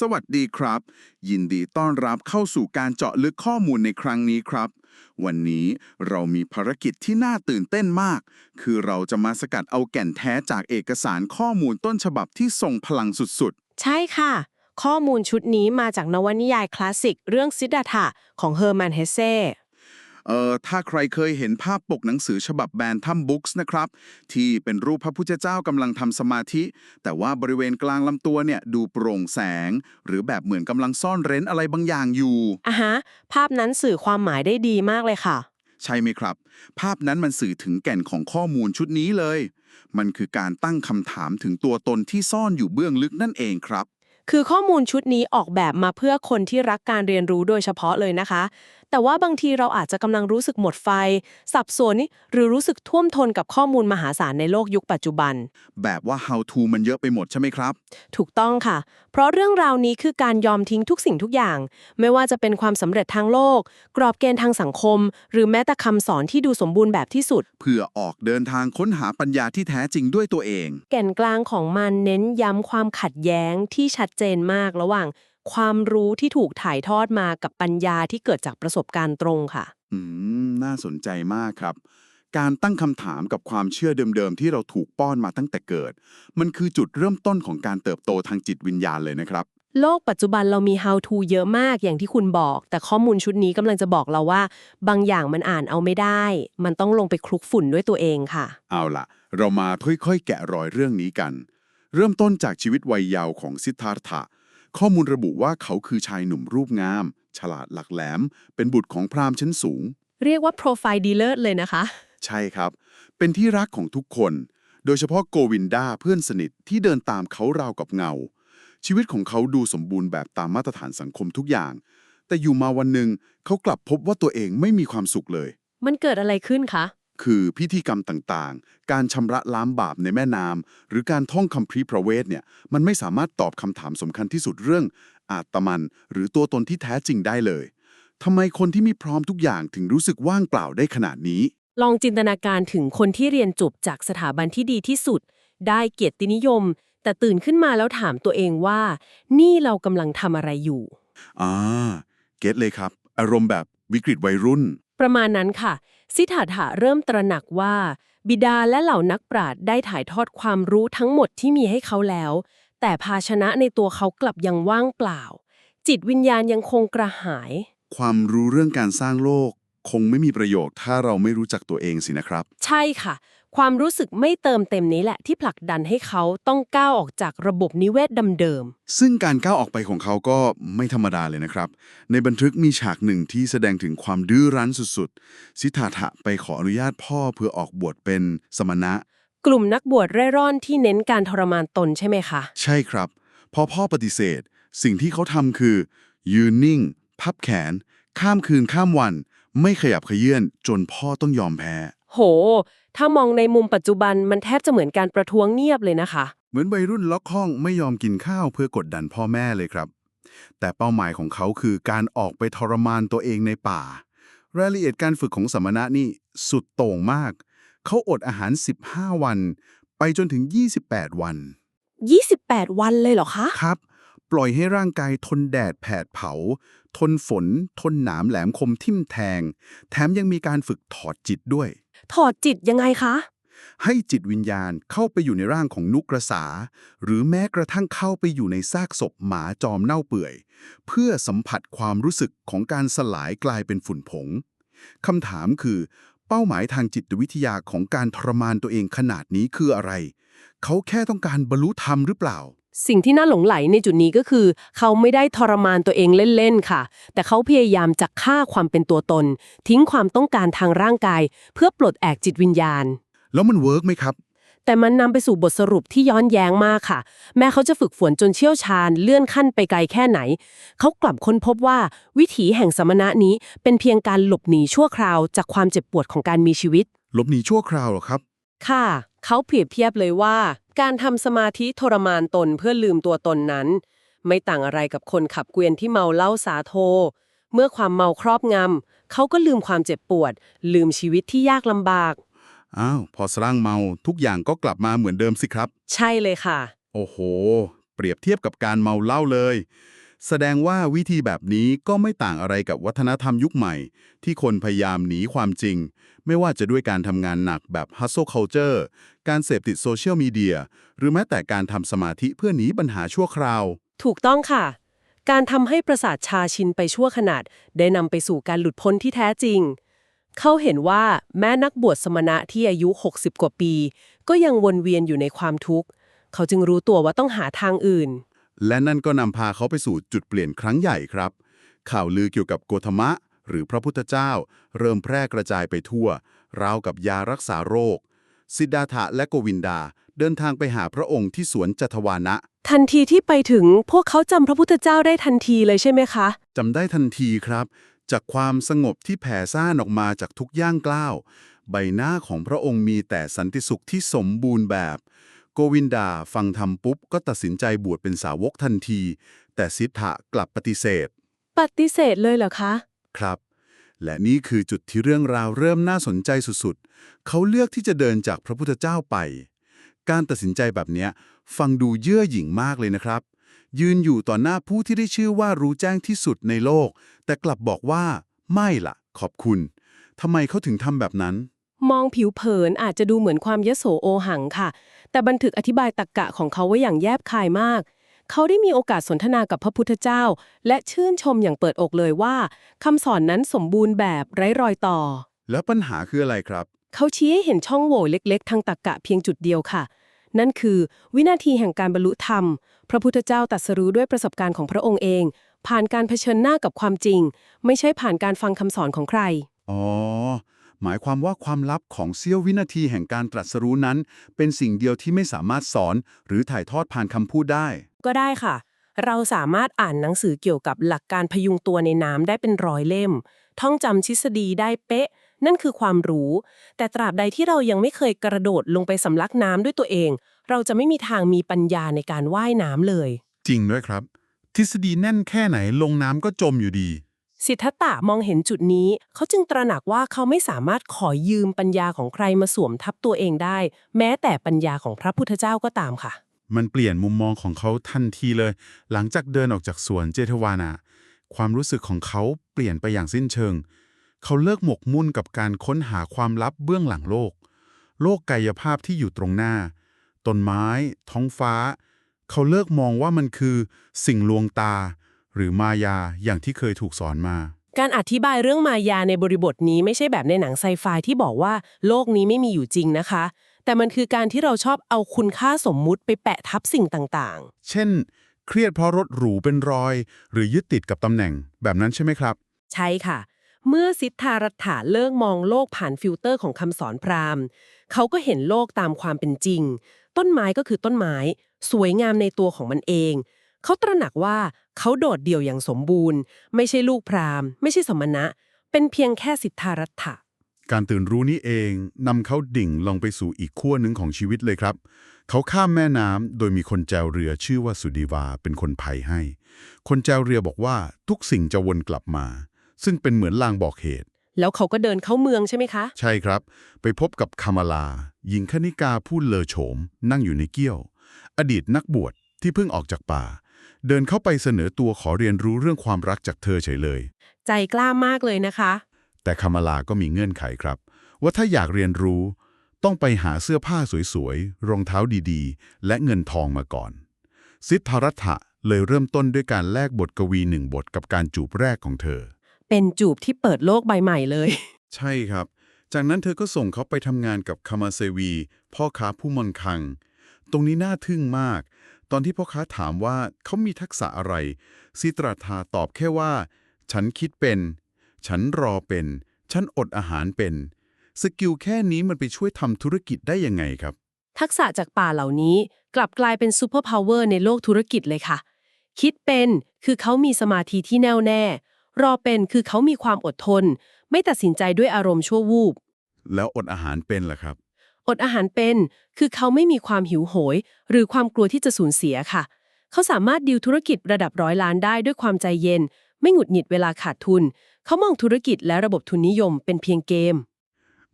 สวัสดีครับ ยินดีต้อนรับเข้าสู่การเจาะลึกข้อมูลในครั้งนี้ครับ วันนี้เรามีภารกิจที่น่าตื่นเต้นมาก คือเราจะมาสกัดเอาแก่นแท้จากเอกสารข้อมูลต้นฉบับที่ทรงพลังสุดๆ ใช่ค่ะ ข้อมูลชุดนี้มาจากนวนิยายคลาสสิกเรื่องซิดดาธะของเฮอร์แมนเฮเซ เอ่อถ้าใครเคยเห็นภาพปกหนังสือฉบับแบนทัมบุ๊กส์นะครับ ที่เป็นรูปพระพุทธเจ้ากำลังทำสมาธิ แต่ว่าบริเวณกลางลำตัวเนี่ยดูโปร่งแสง หรือแบบเหมือนกำลังซ่อนเร้นอะไรบางอย่างอยู่อะฮะ ภาพนั้นสื่อความหมายได้ดีมากเลยค่ะ ใช่ไหมครับ ภาพนั้นมันสื่อถึงแก่นของข้อมูลชุดนี้เลย มันคือการตั้งคำถามถึงตัวตนที่ซ่อนอยู่เบื้องลึกนั่นเองครับ คือข้อมูลชุดนี้ออกแบบมาเพื่อคนที่รักการเรียนรู้โดยเฉพาะเลยนะคะ แต่ว่าบางทีเราอาจจะกำลังรู้สึกหมดไฟ สับสนหรือรู้สึกท่วมทนกับข้อมูลมหาศาลในโลกยุคปัจจุบัน แบบว่า how to มันเยอะไปหมดใช่ไหมครับ ถูกต้องค่ะ เพราะเรื่องราวนี้คือการยอมทิ้งทุกสิ่งทุกอย่าง ไม่ว่าจะเป็นความสำเร็จทางโลก กรอบเกณฑ์ทางสังคม หรือแม้แต่คำสอนที่ดูสมบูรณ์แบบที่สุด เพื่อออกเดินทางค้นหาปัญญาที่แท้จริงด้วยตัวเอง แก่นกลางของมันเน้นย้ำความขัดแย้งที่ชัดเจนมากระหว่าง ความรู้ที่ถูกถ่ายทอดมากับปัญญาที่เกิดจากประสบการณ์ตรงค่ะ อืม น่าสนใจมากครับ การตั้งคำถามกับความเชื่อเดิมๆ ที่เราถูกป้อนมาตั้งแต่เกิด มันคือจุดเริ่มต้นของการเติบโตทางจิตวิญญาณเลยนะครับ โลกปัจจุบันเรามี how to เยอะมากอย่างที่คุณบอก แต่ข้อมูลชุดนี้กำลังจะบอกเราว่า บางอย่างมันอ่านเอาไม่ได้ มันต้องลงไปคลุกฝุ่นด้วยตัวเองค่ะ เอาล่ะ เรามาค่อยๆ แกะรอยเรื่องนี้กัน เริ่มต้นจากชีวิตวัยเยาว์ของซิทธาร์ถะ ข้อมูลระบุว่าเขาคือชายหนุ่มรูปงาม ฉลาดหลักแหลม เป็นบุตรของพราหมณ์ชั้นสูง เรียกว่าโปรไฟล์ดีเลิศเลยนะคะ ใช่ครับ เป็นที่รักของทุกคน โดยเฉพาะโกวินดาเพื่อนสนิทที่เดินตามเขาราวกับเงา ชีวิตของเขาดูสมบูรณ์แบบตามมาตรฐานสังคมทุกอย่าง แต่อยู่มาวันหนึ่งเขากลับพบว่าตัวเองไม่มีความสุขเลย มันเกิดอะไรขึ้นคะ คือพิธีกรรมต่างๆ การชำระล้างบาปในแม่น้ำหรือการท่องคำพรีประเวทเนี่ยมันไม่สามารถตอบคำถามสำคัญที่สุดเรื่องอาตมัน หรือตัวตนที่แท้จริงได้เลยทำไมคนที่มีพร้อมทุกอย่างถึงรู้สึกว่างเปล่าได้ขนาดนี้ ลองจินตนาการถึงคนที่เรียนจบจากสถาบันที่ดีที่สุด ได้เกียรตินิยม แต่ตื่นขึ้นมาแล้วถามตัวเองว่า นี่เรากำลังทำอะไรอยู่ อ่า เก็ตเลยครับ อารมณ์แบบวิกฤตวัยรุ่น ประมาณนั้นค่ะ สิทธาถะเริ่มตระหนักว่า บิดาและเหล่านักปราชญ์ได้ถ่ายทอดความรู้ทั้งหมดที่มีให้เขาแล้ว แต่ภาชนะในตัวเขากลับยังว่างเปล่า จิตวิญญาณยังคงกระหาย ความรู้เรื่องการสร้างโลก คงไม่มีประโยชน์ถ้าเราไม่รู้จักตัวเองสินะครับ ใช่ค่ะ ความรู้สึกไม่เติมเต็มนี้แหละที่ผลักดันให้เขาต้องก้าวออกจากระบบนิเวศเดิมซึ่งการก้าวออกไปของเขาก็ไม่ธรรมดาเลยนะครับ ในบันทึกมีฉากหนึ่งที่แสดงถึงความดื้อรั้นสุดๆ สิทธาถะไปขออนุญาตพ่อเพื่อออกบวชเป็นสมณะ ๆ กลุ่มนักบวชเร่ร่อนที่เน้นการทรมานตนใช่ไหมคะ ใช่ครับ พอพ่อปฏิเสธ สิ่งที่เขาทำคือยืนนิ่ง พับแขน ข้ามคืนข้ามวัน ไม่ขยับเขยื่อนจนพ่อต้องยอมแพ้ โห ถ้ามองในมุมปัจจุบันมันแทบจะเหมือนการประท้วงเงียบเลยนะคะ เหมือนวัยรุ่นล็อกห้องไม่ยอมกินข้าวเพื่อกดดันพ่อแม่เลยครับ แต่เป้าหมายของเขาคือการออกไปทรมานตัวเองในป่า รายละเอียดการฝึกของสมณะนี่สุดโต่งมาก เขาอดอาหาร 15 วัน ไปจนถึง 28 วัน 28 วันเลยเหรอคะ ครับ ปล่อยให้ร่างกายทนแดดแผดเผา ทนฝน ทนหนามแหลมคมทิ่มแทง แถมยังมีการฝึกถอดจิตด้วย ถอดจิตยังไงคะ ให้จิตวิญญาณเข้าไปอยู่ในร่างของนุกกระสา หรือแม้กระทั่งเข้าไปอยู่ในซากศพหมาจอมเน่าเปื่อย เพื่อสัมผัสความรู้สึกของการสลายกลายเป็นฝุ่นผงคำถามคือ เป้าหมายทางจิตวิทยาของการทรมานตัวเองขนาดนี้คืออะไร เขาแค่ต้องการบรรลุธรรมหรือเปล่า สิ่งที่น่าหลงไหลในจุดนี้ก็คือ เขาไม่ได้ทรมานตัวเองเล่นๆค่ะ แต่เขาพยายามจะฆ่าความเป็นตัวตน ทิ้งความต้องการทางร่างกาย เพื่อปลดแอกจิตวิญญาณ แล้วมันเวิร์กไหมครับ แต่มันนำไปสู่บทสรุปที่ย้อนแย้งมากค่ะ แม้เขาจะฝึกฝนจนเชี่ยวชาญ เลื่อนขั้นไปไกลแค่ไหน เขากลับค้นพบว่า วิถีแห่งสมณะนี้เป็นเพียงการหลบหนีชั่วคราวจากความเจ็บปวดของการมีชีวิตลบหนีชั่วคราวเหรอครับ ค่ะ เขาเปรียบเทียบเลยว่า การทำสมาธิทรมานตนเพื่อลืมตัวตนนั้น ไม่ต่างอะไรกับคนขับเกวียนที่เมาเหล้าสาโท เมื่อความเมาครอบงำเขาก็ลืมความเจ็บปวด ลืมชีวิตที่ยากลำบาก อ้าวพอสร้างเมาทุกอย่างก็กลับมาเหมือนเดิมสิครับ ใช่เลยค่ะ โอ้โห เปรียบเทียบกับการเมาเหล้าเลย แสดงว่าวิธีแบบนี้ก็ไม่ต่างอะไรกับวัฒนธรรมยุคใหม่ ที่คนพยายามหนีความจริง ไม่ว่าจะด้วยการทำงานหนักแบบ hustle culture การเสพติดโซเชียลมีเดียหรือแม้แต่การทำสมาธิเพื่อหนีปัญหาชั่วคราว ถูกต้องค่ะ การทำให้ประสาทชาชินไปชั่วขนาด ได้นำไปสู่การหลุดพ้นที่แท้จริง เขาเห็นว่าแม้นักบวชสมณะที่อายุ 60 กว่าปี ก็ยังวนเวียนอยู่ในความทุกข์ เขาจึงรู้ตัวว่าต้องหาทางอื่น และนั่นก็นำพาเขาไปสู่จุดเปลี่ยนครั้งใหญ่ครับ ข่าวลือเกี่ยวกับโกธมะ หรือพระพุทธเจ้า เริ่มแพร่กระจายไปทั่ว ราวกับยารักษาโรค สิดดาถะและโกวินดา เดินทางไปหาพระองค์ที่สวนจัตวานะ ทันทีที่ไปถึงพวกเขาจำพระพุทธเจ้าได้ทันทีเลยใช่ไหมคะจำได้ทันทีครับ จากความสงบที่แผ่ซ่านออกมาจากทุกย่างกล้าว ใบหน้าของพระองค์มีแต่สันติสุขที่สมบูรณ์แบบ โกวินดาฟังธรรมปุ๊บ ก็ตัดสินใจบวชเป็นสาวกทันที แต่สิทธะกลับปฏิเสธ ปฏิเสธเลยเหรอคะ ครับ และนี่คือจุดที่เรื่องราวเริ่มน่าสนใจสุดๆ เขาเลือกที่จะเดินจากพระพุทธเจ้าไป การตัดสินใจแบบเนี้ยฟังดูเยื่อหยิ่งมากเลยนะครับ ยืนอยู่ต่อหน้าผู้ที่ได้ชื่อว่ารู้แจ้งที่สุดในโลก แต่กลับบอกว่า ไม่ล่ะ ขอบคุณทำไมเขาถึงทำแบบนั้น มองผิวเผินอาจจะดูเหมือนความยโสโอหังค่ะ แต่บันทึกอธิบายตรกกะของเขาไว้อย่างแยบคายมาก เขาได้มีโอกาสสนทนากับพระพุทธเจ้า และชื่นชมอย่างเปิดอกเลยว่าคำสอนนั้นสมบูรณ์แบบไร้รอยต่อ แล้วปัญหาคืออะไรครับ เขาชี้ให้เห็นช่องโหว่เล็ก ๆ ทางตรรกกะเพียงจุดเดียวค่ะ นั่นคือวินาทีแห่งการบรรลุธรรม พระพุทธเจ้าตรัสรู้ด้วยประสบการณ์ของพระองค์เอง ผ่านการเผชิญหน้ากับความจริง ไม่ใช่ผ่านการฟังคำสอนของใคร อ๋อ หมายความว่าความลับของเสี้ยววินาทีแห่งการตรัสรู้นั้น เป็นสิ่งเดียวที่ไม่สามารถสอน หรือถ่ายทอดผ่านคำพูดได้ ก็ได้ค่ะ เราสามารถอ่านหนังสือเกี่ยวกับหลักการพยุงตัวในน้ำได้เป็นร้อยเล่ม ท่องจำทฤษฎีได้เป๊ะ นั่นคือความรู้ แต่ตราบใดที่เรายังไม่เคยกระโดดลงไปสำลักน้ำด้วยตัวเอง เราจะไม่มีทางมีปัญญาในการว่ายน้ำเลย จริงด้วยครับ ทฤษฎีแน่นแค่ไหนลงน้ำก็จมอยู่ดี สิทธัตถะมองเห็นจุดนี้ เขาจึงตระหนักว่าเขาไม่สามารถขอยืมปัญญาของใครมาสวมทับตัวเองได้ แม้แต่ปัญญาของพระพุทธเจ้าก็ตามค่ะ มันเปลี่ยนมุมมองของเขาทันทีเลย หลังจากเดินออกจากสวนเจทวานาความรู้สึกของเขาเปลี่ยนไปอย่างสิ้นเชิง เขาเลิกหมกมุ่นกับการค้นหาความลับเบื้องหลังโลก โลกกายภาพที่อยู่ตรงหน้า ต้นไม้ ท้องฟ้า เขาเลิกมองว่ามันคือ สิ่งลวงตา หรือมายาอย่างที่เคยถูกสอนมา การอธิบายเรื่องมายาในบริบทนี้ไม่ใช่แบบในหนังไซไฟที่บอกว่าโลกนี้ไม่มีอยู่จริงนะคะ แต่มันคือการที่เราชอบเอาคุณค่าสมมุติไปแปะทับสิ่งต่างเช่น เครียดเพราะรถหรูเป็นรอย หรือยึดติดกับตำแหน่งแบบนั้นใช่ไหมครับๆใช่ค่ะ เมื่อสิทธารัฐาเลิกมองโลกผ่านฟิลเตอร์ของคำสอนพราหมณ์ เขาก็เห็นโลกตามความเป็นจริง ต้นไม้ก็คือต้นไม้ สวยงามในตัวของมันเอง เขาตระหนักว่า เขาโดดเดี่ยวอย่างสมบูรณ์ ไม่ใช่ลูกพราหมณ์ ไม่ใช่สมณะ เป็นเพียงแค่สิทธารัฐะการตื่นรู้นี้เองนำเขาดิ่งลงไปสู่อีกขั้วหนึ่งของชีวิตเลยครับ เขาข้ามแม่น้ำโดยมีคนแจวเรือชื่อว่าสุดีวาเป็นคนภัยให้ คนแจวเรือบอกว่าทุกสิ่งจะวนกลับมา ซึ่งเป็นเหมือนลางบอกเหตุแล้วเขาก็เดินเข้าเมืองใช่ไหมคะ ใช่ครับ ไปพบกับคามาลา หญิงคณิกาผู้เลอโฉม นั่งอยู่ในเกี้ยว อดีตนักบวชที่เพิ่งออกจากป่า เดินเข้าไปเสนอตัวขอเรียนรู้เรื่องความรักจากเธอเฉยเลย ใจกล้ามากเลยนะคะ แต่คามาลาก็มีเงื่อนไขครับ ว่าถ้าอยากเรียนรู้ ต้องไปหาเสื้อผ้าสวยๆ รองเท้าดีๆ และเงินทองมาก่อน สิทธารัฐะเลยเริ่มต้นด้วยการแลกบทกวีหนึ่งบทกับการจูบแรกของเธอ เป็นจูบที่เปิดโลกใบใหม่เลย ใช่ครับ จากนั้นเธอก็ส่งเขาไปทำงานกับคามาเซวี พ่อค้าผู้มั่งคั่งตรงนี้น่าทึ่งมากต อนที่พ่อค้าถามว่าเขามีทักษะอะไรซิตราธาตอบแค่ว่า ฉันคิดเป็น ฉันรอเป็น ฉันอดอาหารเป็น สกิลแค่นี้มันไปช่วยทำธุรกิจได้ยังไงครับ ทักษะจากป่าเหล่านี้กลับกลายเป็นซูเปอร์พาวเวอร์ในโลกธุรกิจเลยค่ะ คิดเป็นคือเขามีสมาธิที่แน่วแน่ รอเป็นคือเขามีความอดทน ไม่ตัดสินใจด้วยอารมณ์ชั่ววูบ แล้วอดอาหารเป็นล่ะครับ อดอาหารเป็น คือเขาไม่มีความหิวโหย หรือความกลัวที่จะสูญเสียค่ะ เขาสามารถดิวธุรกิจระดับร้อยล้านได้ด้วยความใจเย็น ไม่หงุดหงิดเวลาขาดทุน เขามองธุรกิจและระบบทุนนิยมเป็นเพียงเกม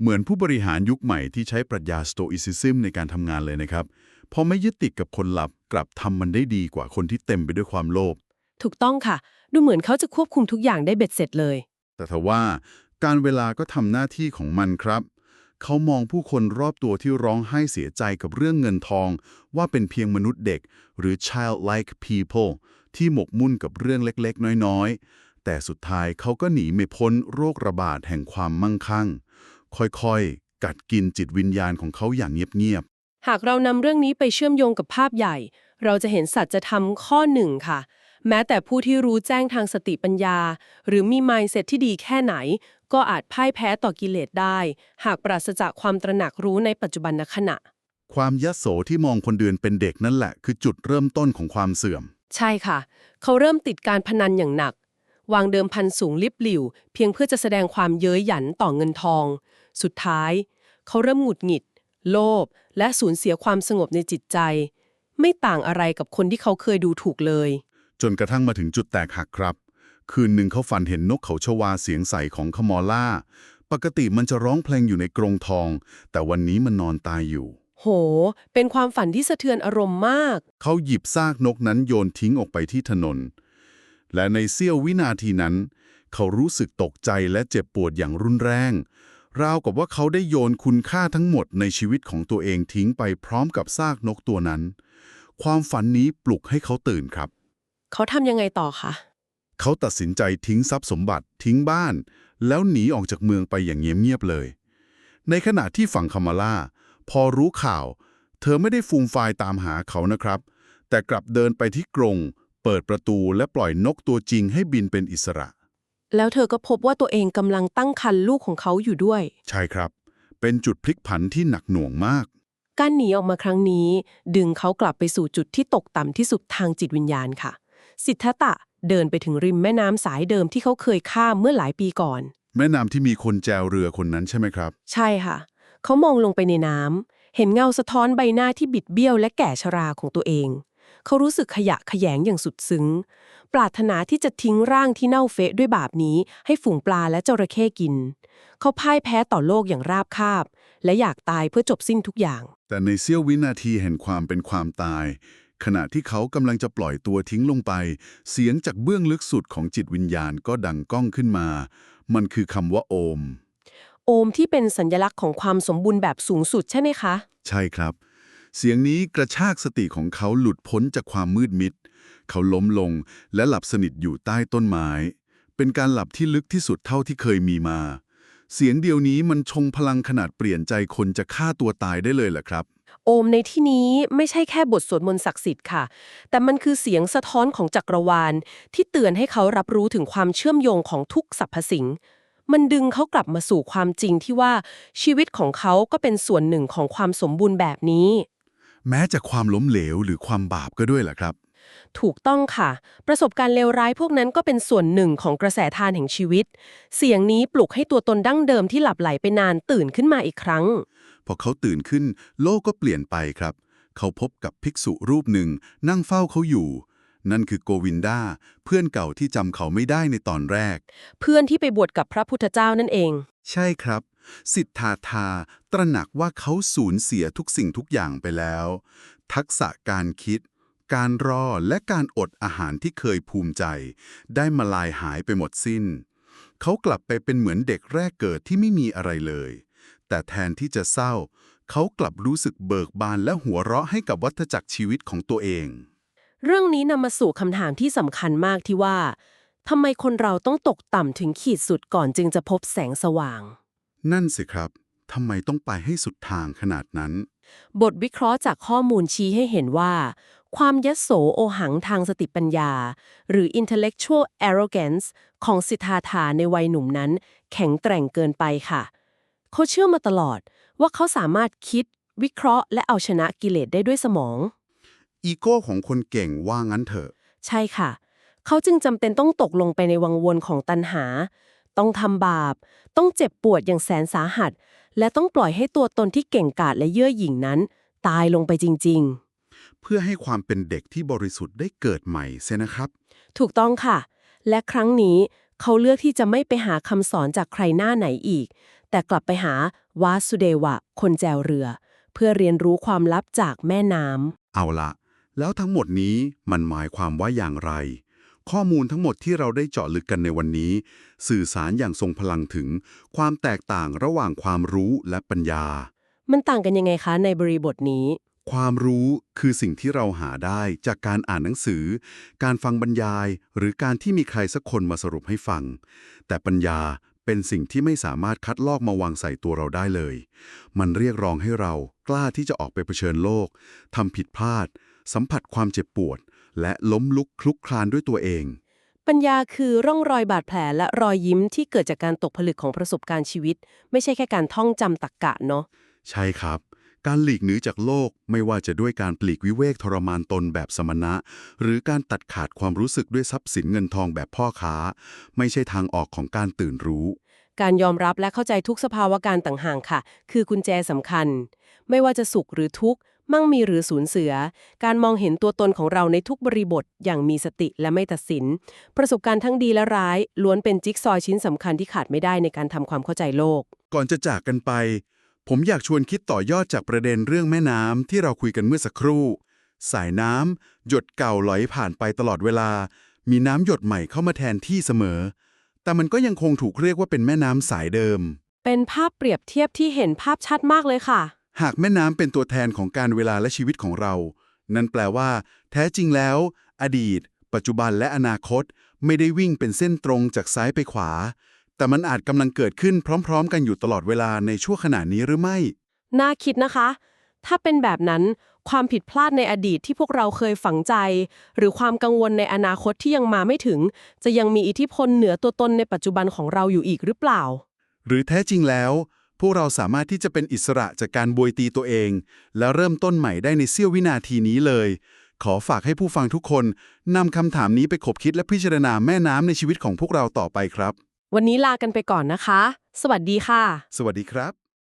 เหมือนผู้บริหารยุคใหม่ที่ใช้ปรัชญาสโตอิซิซึมในการทำงานเลยนะครับ พอไม่ยึดติดกับผลลัพธ์กลับทำมันได้ดีกว่าคนที่เต็มไปด้วยความโลภ ถูกต้องค่ะ ดูเหมือนเขาจะควบคุมทุกอย่างได้เบ็ดเสร็จเลย แต่ทว่าการเวลาก็ทำหน้าที่ของมันครับ เขามองผู้คนรอบตัวที่ร้องไห้เสียใจกับเรื่องเงินทอง ว่าเป็นเพียงมนุษย์เด็ก หรือ childlike people ที่หมกมุ่นกับเรื่องเล็กๆ น้อยๆ แต่สุดท้ายเขาก็หนีไม่พ้นโรคระบาดแห่งความมั่งคั่ง ค่อยๆ กัดกินจิตวิญญาณของเขาอย่างเงียบๆ หากเรานำเรื่องนี้ไปเชื่อมโยงกับภาพใหญ่ เราจะเห็นสัจธรรมข้อหนึ่งค่ะ แม้แต่ผู้ที่รู้แจ้งทางสติปัญญา หรือมี mindset ที่ดีแค่ไหน ก็อาจพ่ายแพ้ต่อกิเลสได้ หากปราศจากความตระหนักรู้ในปัจจุบันขณะๆความยโสที่มองคนเดือนเป็นเด็กนั่นแหละ คือจุดเริ่มต้นของความเสื่อม ใช่ค่ะ เขาเริ่มติดการพนันอย่างหนัก วางเดิมพันสูงลิบหลิว เพียงเพื่อจะแสดงความเย้ยหยันต่อเงินทอง สุดท้าย เขาเริ่มหงุดหงิด โลภและสูญเสียความสงบในจิตใจ ไม่ต่างอะไรกับคนที่เขาเคยดูถูกเลย จนกระทั่งมาถึงจุดแตกหักครับ คืนหนึ่งเขาฝันเห็นนกเขาชวาเสียงใสของขมอล่า ปกติมันจะร้องเพลงอยู่ในกรงทอง แต่วันนี้มันนอนตายอยู่ โห เป็นความฝันที่สะเทือนอารมณ์มาก เขาหยิบซากนกนั้นโยนทิ้งออกไปที่ถนน และในเสี้ยววินาทีนั้น เขารู้สึกตกใจและเจ็บปวดอย่างรุนแรงราวกับว่าเขาได้โยนคุณค่าทั้งหมดในชีวิตของตัวเองทิ้งไปพร้อมกับซากนกตัวนั้น ความฝันนี้ปลุกให้เขาตื่นครับ เขาทำยังไงต่อคะเขาตัดสินใจทิ้งทรัพย์สมบัติทิ้งบ้าน แล้วหนีออกจากเมืองไปอย่างเงียบๆเลย ในขณะที่ฝั่งคามาล่า พอรู้ข่าว เธอไม่ได้ฟูมฟายตามหาเขานะครับ แต่กลับเดินไปที่กรง เปิดประตูและปล่อยนกตัวจริงให้บินเป็นอิสระ แล้วเธอก็พบว่าตัวเองกำลังตั้งครรภ์ลูกของเขาอยู่ด้วย ใช่ครับ เป็นจุดพลิกผันที่หนักหน่วงมาก การหนีออกมาครั้งนี้ ดึงเขากลับไปสู่จุดที่ตกต่ำที่สุดทางจิตวิญญาณค่ะ สิทธัตถะเดินไปถึงริมแม่น้ำสายเดิมที่เขาเคยข้ามเมื่อหลายปีก่อน แม่น้ำที่มีคนแจวเรือคนนั้นใช่ไหมครับ ใช่ค่ะ เขามองลงไปในน้ำเห็นเงาสะท้อนใบหน้าที่บิดเบี้ยวและแก่ชราของตัวเอง เขารู้สึกขยะแขยงอย่างสุดซึ้ง ปรารถนาที่จะทิ้งร่างที่เน่าเฟะด้วยบาปนี้ ให้ฝูงปลาและจระเข้กิน เขาพ่ายแพ้ต่อโลกอย่างราบคาบ และอยากตายเพื่อจบสิ้นทุกอย่าง แต่ในเสี้ยววินาทีแห่งความเป็นความตาย ขณะที่เขากำลังจะปล่อยตัวทิ้งลงไป เสียงจากเบื้องลึกสุดของจิตวิญญาณก็ดังก้องขึ้นมา มันคือคำว่าโอม โอมที่เป็นสัญลักษณ์ของความสมบูรณ์แบบสูงสุดใช่ไหมคะ ใช่ครับ เสียงนี้กระชากสติของเขาหลุดพ้นจากความมืดมิด เขาล้มลงและหลับสนิทอยู่ใต้ต้นไม้ เป็นการหลับที่ลึกที่สุดเท่าที่เคยมีมา เสียงเดียวนี้มันชงพลังขนาดเปลี่ยนใจคนจะฆ่าตัวตายได้เลยแหละครับ โอมในที่นี้ไม่ใช่แค่บทสวดมนต์ศักดิ์สิทธิ์ค่ะ แต่มันคือเสียงสะท้อนของจักรวาล ที่เตือนให้เขารับรู้ถึงความเชื่อมโยงของทุกสรรพสิ่ง มันดึงเขากลับมาสู่ความจริงที่ว่าชีวิตของเขาก็เป็นส่วนหนึ่งของความสมบูรณ์แบบนี้ แม้จะความล้มเหลวหรือความบาปก็ด้วยแหละครับ ถูกต้องค่ะ ประสบการณ์เลวร้ายพวกนั้นก็เป็นส่วนหนึ่งของกระแสทานแห่งชีวิต เสียงนี้ปลุกให้ตัวตนดั้งเดิมที่หลับไหลไปนานตื่นขึ้นมาอีกครั้งพ อเขาตื่นขึ้น โลกก็เปลี่ยนไปครับ เขาพบกับภิกษุรูปหนึ่ง นั่งเฝ้าเขาอยู่ นั่นคือโกวินดาเพื่อนเก่าที่จำเขาไม่ได้ในตอนแรก เพื่อนที่ไปบวชกับพระพุทธเจ้านั่นเอง ใช่ครับ สิทธาธาตระหนักว่าเขาสูญเสียทุกสิ่งทุกอย่างไปแล้ว ทักษะการคิด การรอและการอดอาหารที่เคยภูมิใจ ได้มาลายหายไปหมดสิ้น เขากลับไปเป็นเหมือนเด็กแรกเกิดที่ไม่มีอะไรเลย แต่แทนที่จะเศร้า เขากลับรู้สึกเบิกบานและหัวเราะให้กับวัฏจักรชีวิตของตัวเอง เรื่องนี้นำมาสู่คำถามที่สำคัญมากที่ว่าทำไมคนเราต้องตกต่ำถึงขีดสุดก่อนจึงจะพบแสงสว่าง นั่นสิครับทำไมต้องไปให้สุดทางขนาดนั้น บทวิเคราะห์จากข้อมูลชี้ให้เห็นว่า ความยโสโอหังทางสติปัญญา หรือ intellectual arrogance ของสิทธาธาในวัยหนุ่มนั้น แข็งแกร่งเกินไปค่ะ เขาเชื่อมาตลอดว่าเขาสามารถคิด วิเคราะห์ และเอาชนะกิเลสได้ด้วยสมอง อีโก้ของคนเก่งว่างั้นเถอะ ใช่ค่ะ เขาจึงจำเป็นต้องตกลงไปในวังวนของตัณหา ต้องทำบาป ต้องเจ็บปวดอย่างแสนสาหัส และต้องปล่อยให้ตัวตนที่เก่งกาจและเย่อหยิ่งนั้น ตายลงไปจริงเพื่อให้ความเป็นเด็กที่บริสุทธิ์ได้เกิดใหม่เสียนะครับๆถูกต้องค่ะ และครั้งนี้เขาเลือกที่จะไม่ไปหาคำสอนจากใครหน้าไหนอีก แต่กลับไปหาวาสุเดวะ คนแจวเรือ เพื่อเรียนรู้ความลับจากแม่น้ำเอาละแล้วทั้งหมดนี้มันหมายความว่าอย่างไร ข้อมูลทั้งหมดที่เราได้เจาะลึกกันในวันนี้ สื่อสารอย่างทรงพลังถึง ความแตกต่างระหว่างความรู้และปัญญา มันต่างกันยังไงคะในบริบทนี้ ความรู้คือสิ่งที่เราหาได้จากการอ่านหนังสือ การฟังบรรยาย หรือการที่มีใครสักคนมาสรุปให้ฟัง แต่ปัญญา เป็นสิ่งที่ไม่สามารถคัดลอกมาวางใส่ตัวเราได้เลย มันเรียกร้องให้เรากล้าที่จะออกไปเผชิญโลกทำผิดพลาด สัมผัสความเจ็บปวด และล้มลุกคลุกคลานด้วยตัวเอง ปัญญาคือร่องรอยบาดแผลและรอยยิ้มที่เกิดจากการตกผลึกของประสบการณ์ชีวิต ไม่ใช่แค่การท่องจำตรกกะเนาะ ใช่ครับ การหลีกหนีจากโลกไม่ว่าจะด้วยการปลีกวิเวกทรมานตนแบบสมณะ หรือการตัดขาดความรู้สึกด้วยทรัพย์สินเงินทองแบบพ่อค้า ไม่ใช่ทางออกของการตื่นรู้ การยอมรับและเข้าใจทุกสภาวะการต่างหากค่ะ คือกุญแจสำคัญ ไม่ว่าจะสุขหรือทุกข์มั่งมีหรือสูญเสือการมองเห็นตัวตนของเราในทุกบริบทอย่างมีสติและไม่ตัดสิน ประสบการณ์ทั้งดีและร้าย ล้วนเป็นจิ๊กซอว์ชิ้นสำคัญที่ขาดไม่ได้ในการทำความเข้าใจโลก ก่อนจะจากกันไป ผมอยากชวนคิดต่อยอดจากประเด็นเรื่องแม่น้ำที่เราคุยกันเมื่อสักครู่ สายน้ำหยดเก่าไหลผ่านไปตลอดเวลา มีน้ำหยดใหม่เข้ามาแทนที่เสมอ แต่มันก็ยังคงถูกเรียกว่าเป็นแม่น้ำสายเดิม เป็นภาพเปรียบเทียบที่เห็นภาพชัดมากเลยค่ะ หากแม่น้ำเป็นตัวแทนของการเวลาและชีวิตของเรา นั่นแปลว่า แท้จริงแล้ว อดีต ปัจจุบันและอนาคต ไม่ได้วิ่งเป็นเส้นตรงจากซ้ายไปขวา แต่มันอาจกำลังเกิดขึ้นพร้อม ๆ กันอยู่ตลอดเวลาในช่วงขณะนี้หรือไม่ น่าคิดนะคะ ถ้าเป็นแบบนั้นความผิดพลาดในอดีตที่พวกเราเคยฝังใจ หรือความกังวลในอนาคตที่ยังมาไม่ถึง จะยังมีอิทธิพลเหนือตัวตนในปัจจุบันของเราอยู่อีกหรือเปล่า หรือแท้จริงแล้ว พวกเราสามารถที่จะเป็นอิสระจากการบวยตีตัวเอง และเริ่มต้นใหม่ได้ในเสี้ยววินาทีนี้เลย ขอฝากให้ผู้ฟังทุกคนนำคำถามนี้ไปขบคิดและพิจารณาแม่น้ำในชีวิตของพวกเราต่อไปครับ วันนี้ลากันไปก่อนนะคะ สวัสดีค่ะ สวัสดีครับ